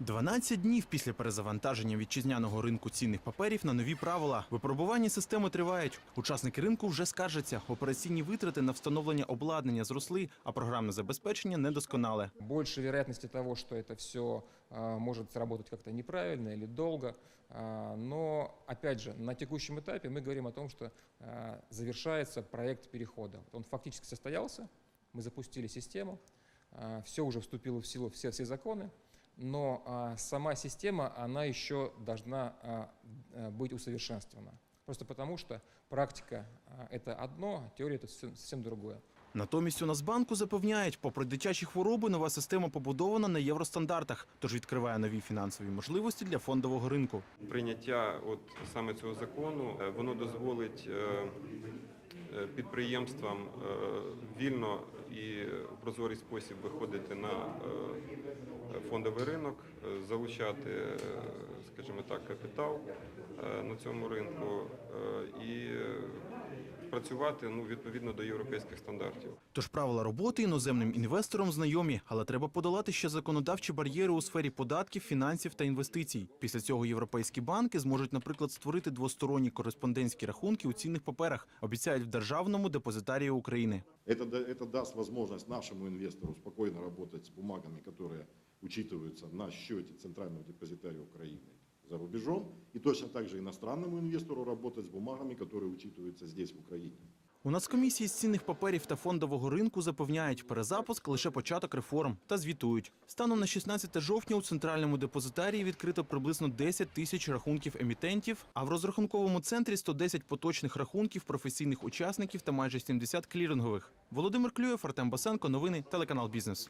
12 днів після перезавантаження вітчизняного ринку цінних паперів на нові правила. Випробування системи тривають. Учасники ринку вже скаржаться. Операційні витрати на встановлення обладнання зросли, а програмне забезпечення недосконале. Больше вероятности того, что это все может сработать как-то неправильно или долго. А, но, опять же, на текущем этапе мы говорим о том, что а, завершается проект перехода. Он фактически состоялся, мы запустили систему, все уже вступило в силу, все, все законы, но а, сама система, она еще должна а, а, быть усовершенствована. Просто потому, что практика а, это одно, а теория это совсем- совсем другое. Натомість у Нацбанку запевняють, попри дитячі хвороби, нова система побудована на євростандартах, тож відкриває нові фінансові можливості для фондового ринку. Прийняття от саме цього закону е, воно дозволить е, е, підприємствам е, вільно і в прозорий спосіб виходити на е, фондовий ринок, е, залучати, скажімо так, капітал на цьому ринку е, і е, працювати ну, відповідно до європейських стандартів. Тож правила роботи іноземним інвесторам знайомі, але треба подолати ще законодавчі бар'єри у сфері податків, фінансів та інвестицій. Після цього європейські банки зможуть, наприклад, створити двосторонні кореспондентські рахунки у цінних паперах, обіцяють в державному депозитарії України. Это, да- это даст возможность нашему инвестору спокойно работать с бумагами, которые учитываются на счете Центрального депозитария Украины за рубежом, и точно так же иностранному инвестору работать с бумагами, которые учитываются здесь, в Украине. У Нацкомісії з цінних паперів та фондового ринку запевняють, перезапуск лише початок реформ та звітують. Станом на 16 жовтня у центральному депозитарії відкрито приблизно 10 тисяч рахунків емітентів, а в розрахунковому центрі 110 поточних рахунків професійних учасників та майже 70 клірингових. Володимир Клюєв, Артем Басенко, новини, телеканал Бізнес.